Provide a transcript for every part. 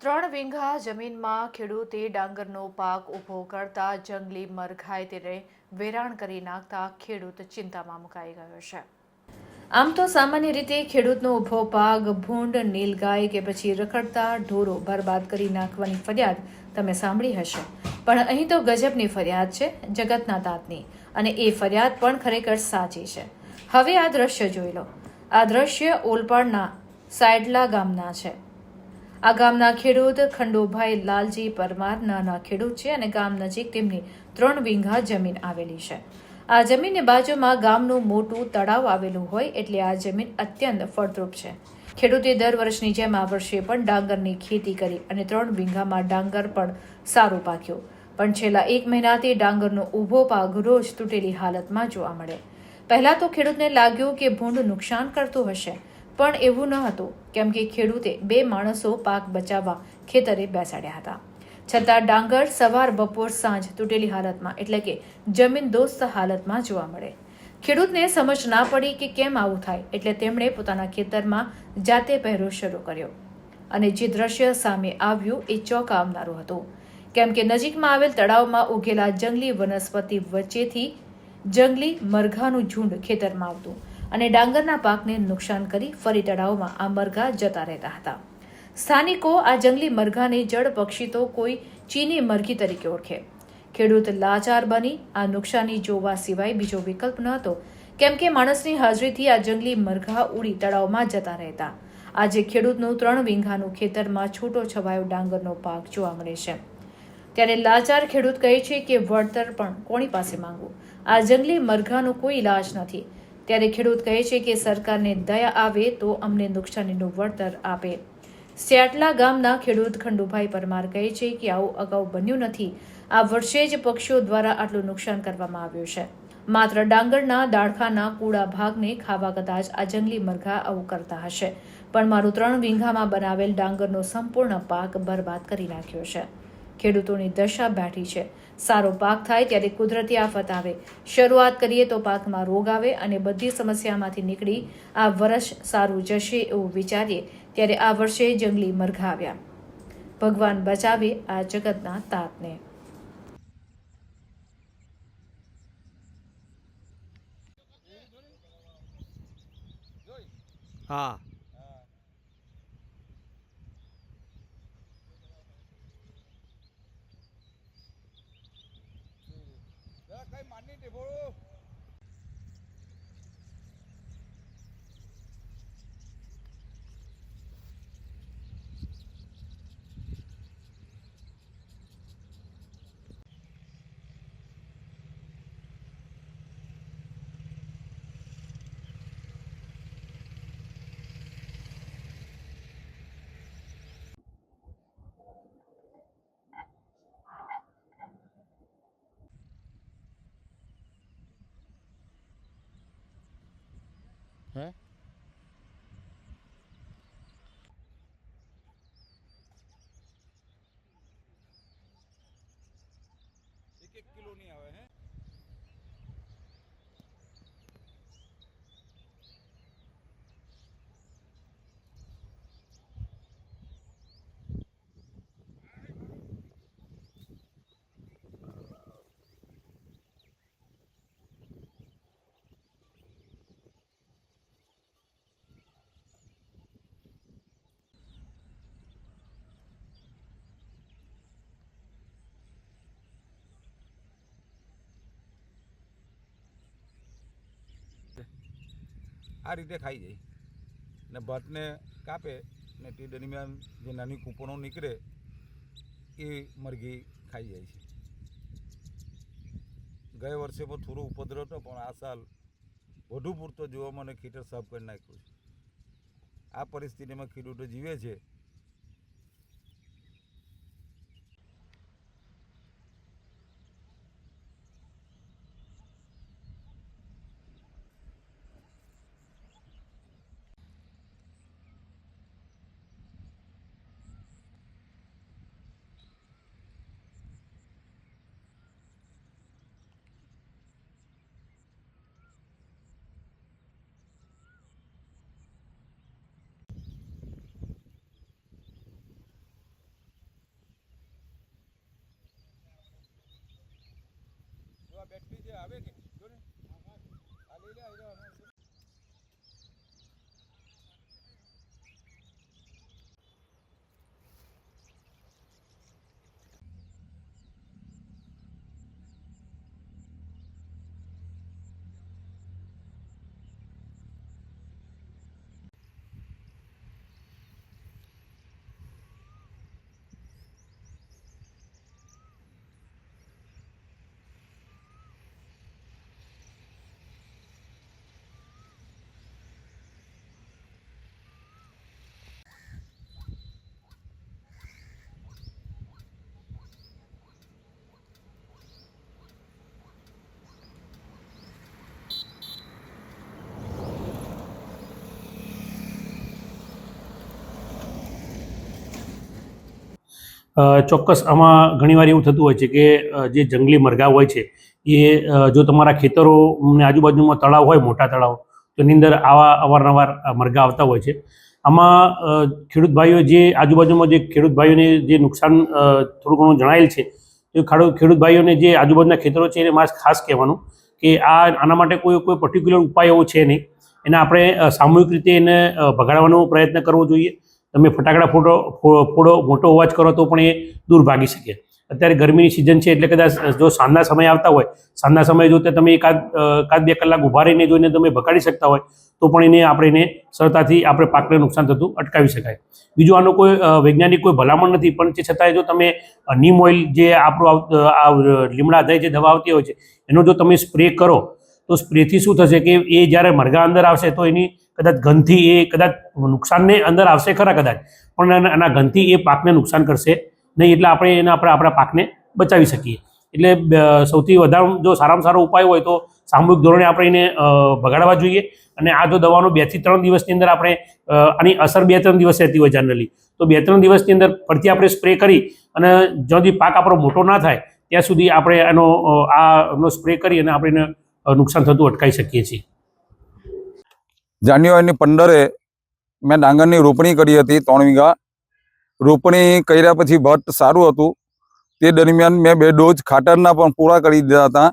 ત્રણ વીંઘા જમીનમાં ખેડૂતે ડાંગરનો પાક ઊભો કરતા જંગલી મરઘાએ તેને વેરાણ કરી નાખતા ખેડૂત ચિંતામાં મુકાઈ ગયો છે. આમ તો સામાન્ય રીતે ખેડૂતનો ઊભો પાક ભૂંડ, નીલગાય કે પછી રખડતા ઢોરો બરબાદ કરી નાખવાની ફરિયાદ તમે સાંભળી હશે. પણ અહીં તો ગજબની ફરિયાદ છે, જગતના દાંતની. અને એ ફરિયાદ પણ ખરેખર સાચી છે. હવે આ દ્રશ્ય જોઈ લો. આ દ્રશ્ય ઓલપાડના સાયડલા ગામના છે. આ ગામના ખેડૂત ખંડુભાઈ લાલજી પરમાર નાના ખેડૂત છે અને ગામ નજીક તેમની ત્રણ વીંઘા જમીન આવેલી છે. આ જમીનની બાજુમાં ગામનું મોટું તળાવ આવેલું હોય એટલે આ જમીન અત્યંત ફળદ્રુપ છે. ખેડૂતે દર વર્ષની જેમ આ વર્ષે પણ ડાંગરની ખેતી કરી અને ત્રણ વીંઘામાં ડાંગર પણ સારું પાક્યો. પણ છેલ્લા એક મહિનાથી ડાંગરનો ઊભો પાક રોજ તૂટેલી હાલતમાં જોવા મળે. પહેલાં તો ખેડૂતને લાગ્યું કે ભૂંડ નુકસાન કરતું હશે. પણ એવું ન હતું, કેમ કે ખેડૂતે બે માણસો પાક બચાવવા ખેતરે બેસાડ્યા હતા. છતાં ડાંગર સવાર બપોર સાંજ તૂટેલી હાલતમાં, એટલે કે જમીન દોસ્ત હાલતમાં જોવા મળે. ખેડૂતને સમજ ના પડી કે કેમ આવું થાય, એટલે તેમણે પોતાના ખેતરમાં જાતે પહેરો શરૂ કર્યો. અને જે દ્રશ્ય સામે આવ્યું એ ચોંકાવનારું હતું. કેમ કે નજીકમાં આવેલ તળાવમાં ઉગેલા જંગલી વનસ્પતિ વચ્ચેથી જંગલી મરઘાનું ઝુંડ ખેતરમાં આવતું. અને ડાંગરના પાકને નુકસાન કરી ફરી તળાવમાં આ મરઘા જતા રહેતા હતા. સ્થાનિકો આ જંગલી મરઘાને જળ પક્ષી તો કોઈ ચીની મરઘી તરીકે ઓળખે. ખેડૂત લાચાર બની આ નુકસાની જોવા સિવાય બીજો વિકલ્પ ન હતો. કેમ કે માણસની હાજરીથી આ જંગલી મરઘા ઉડી તળાવમાં જતા રહેતા. આજે ખેડૂતનું ત્રણ વીંઘાનું ખેતરમાં છૂટો છવાયો ડાંગરનો પાક જોવા મળે છે. ત્યારે લાચાર ખેડૂત કહે છે કે વળતર પણ કોની પાસે માંગવું. આ જંગલી મરઘાનો કોઈ ઇલાજ નથી. ત્યારે ખેડૂત કહે છે કે સરકારને દયા આવે તો અમને નુકસાનીનું વળતર આપે. સ્યાટલા ગામના ખેડૂત ખંડુભાઈ પરમાર કહે છે કે આવું અગાઉ બન્યું નથી. આ વર્ષે જ પક્ષીઓ દ્વારા આટલું નુકસાન કરવામાં આવ્યું છે. માત્ર ડાંગરના દાળખાના કૂડા ભાગને ખાવા કદાચ આ જંગલી મરઘા આવું કરતા હશે. પણ મારું ત્રણ વીંઘામાં બનાવેલ ડાંગરનો સંપૂર્ણ પાક બરબાદ કરી નાખ્યો છે. ખેડૂતોની દશા બેઠી છે. સારો પાક થાય ત્યારે કુદરતી આફત આવે. શરૂઆત કરીએ તો પાકમાં રોગ આવે અને બધી સમસ્યામાંથી નીકળી આ વર્ષ સારું જશે એવું વિચારીએ ત્યારે આ વર્ષે જંગલી મરઘા આવ્યા. ભગવાન બચાવે આ જગતના તાતને હા કઈ માની ટેબોળો હે એક એક કિલો ની આવે હે આ રીતે ખાઈ જાય. ને ભાતને કાપે ને તે દરમિયાન જે નાની કૂપણો નીકળે એ મરઘી ખાઈ જાય છે. ગયા વર્ષે પણ થોડો ઉપદ્રવ હતો, પણ આ સાલ વધુ પૂરતો જોવા મને ખેતર સાફ કરી નાખ્યું છે. આ પરિસ્થિતિમાં ખેડૂતો જીવે છે બેટરી જે ચોક્કસ આમાં ઘણીવાર એવું થતું હોય છે કે જે જંગલી મરઘા હોય છે, એ જો તમારા ખેતરો ને આજુબાજુમાં તળાવ હોય, મોટા તળાવ, તો એની અંદર આવા અવારનવાર મરઘા આવતા હોય છે. આમાં ખેડૂત ભાઈઓ જે આજુબાજુમાં જે ખેડૂત ભાઈઓને જે નુકસાન થોડું ઘણું જણાયેલ છે, એ ખાડો ખેડૂત ભાઈઓને જે આજુબાજુના ખેતરો છે, એને મારે ખાસ કહેવાનું કે આ, આના માટે કોઈ કોઈ પર્ટિક્યુલર ઉપાય એવો છે નહીં. એને આપણે સામૂહિક રીતે એને ભગાડવાનો પ્રયત્ન કરવો જોઈએ. તમે ફટાકડા ફોટો ફોડો, મોટો અવાજ કરો તો પણ એ દૂર ભાગી શકે. અત્યારે ગરમીની સિઝન છે એટલે કદાચ, જો સાંજના સમય આવતા હોય, સાંજના સમયે જો તે તમે એકાદ કાદ બે કલાક ઊભા રહીને જોઈને તમે ભગાડી શકતા હોય, તો પણ એને આપણે એને સરળતાથી આપણે પાકને નુકસાન થતું અટકાવી શકાય. બીજું આનો કોઈ વૈજ્ઞાનિક કોઈ ભલામણ નથી, પણ તે છતાંય જો તમે નીમ ઓઇલ જે આપણું લીમડા આધારિત જે દવા આવતી હોય છે, એનો જો તમે સ્પ્રે કરો, તો સ્પ્રેથી શું થશે કે એ જ્યારે મરઘા અંદર આવશે તો એની કદાચ ગંધથી એ કદાચ નુકસાનને અંદર આવશે ખરા કદાચ, પણ એના ગંધથી એ પાકને નુકસાન કરશે નહીં એટલે આપણે એના આપણે આપણા પાકને બચાવી શકીએ. એટલે સૌથી વધારે જો સારામાં સારો ઉપાય હોય તો સામૂહિક ધોરણે આપણે એને ભગાડવા જોઈએ અને આ જો દવાનો બેથી ત્રણ દિવસની અંદર આપણે આની અસર બે ત્રણ દિવસ રહેતી હોય જનરલી તો બે ત્રણ દિવસની અંદર ફરીથી આપણે સ્પ્રે કરી અને જ્યાંથી પાક આપણો મોટો ના થાય, ત્યાં સુધી આપણે એનો આનો સ્પ્રે કરી અને આપણે એને નુકસાન થતું અટકાવી શકીએ છીએ. જાન્યુઆરીની પંદરે મેં ડાંગરની રોપણી કરી હતી ત્રણ વીઘા. રોપણી કર્યા પછી ભટ્ટ સારું હતું. તે દરમિયાન મેં બે ડોઝ ખાતરના પણ પૂરા કરી દીધા હતા.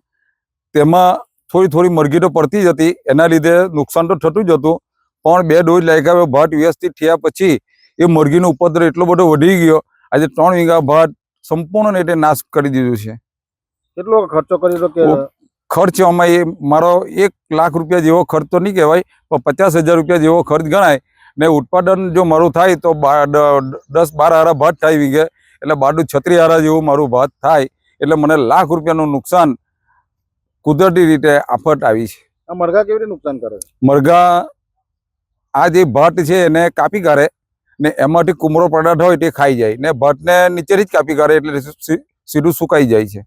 તેમાં થોડી થોડી મરઘી તો પડતી જ હતી. એના લીધે નુકસાન તો થતું જ હતું. પણ બે ડોઝ લાગ્યા ભટ્ટ વ્યવસ્થિત થયા પછી એ મરઘીનો ઉપદ્રવ એટલો બધો વધી ગયો. આજે ત્રણ વીઘા ભટ્ટ સંપૂર્ણ રીતે નાશ કરી દીધું છે. કેટલો ખર્ચો કર્યો કે ખર્ચ એ મારો એક લાખ રૂપિયા જેવો ખર્ચ તો નહીં કહેવાય પણ પચાસ હજાર રૂપિયા જેવો ખર્ચ ગણાય. ને ઉત્પાદન જો મારું થાય તો દસ બાર હારા ભાત થાય વીઘે એટલે બાડું છત્રી હારા જેવું મારું ભાત થાય એટલે મને લાખ રૂપિયાનું નુકસાન કુદરતી રીતે આફત આવી છે. મરઘા કેવી રીતે નુકસાન કરે મરઘા આ જે ભટ્ટ છે એને કાપી કાઢે ને એમાંથી કુમરો પદાર્થ હોય તે ખાઈ જાય ને ભટ્ટને નીચેથી જ કાપી કાઢે એટલે સીધું સુકાઈ જાય છે.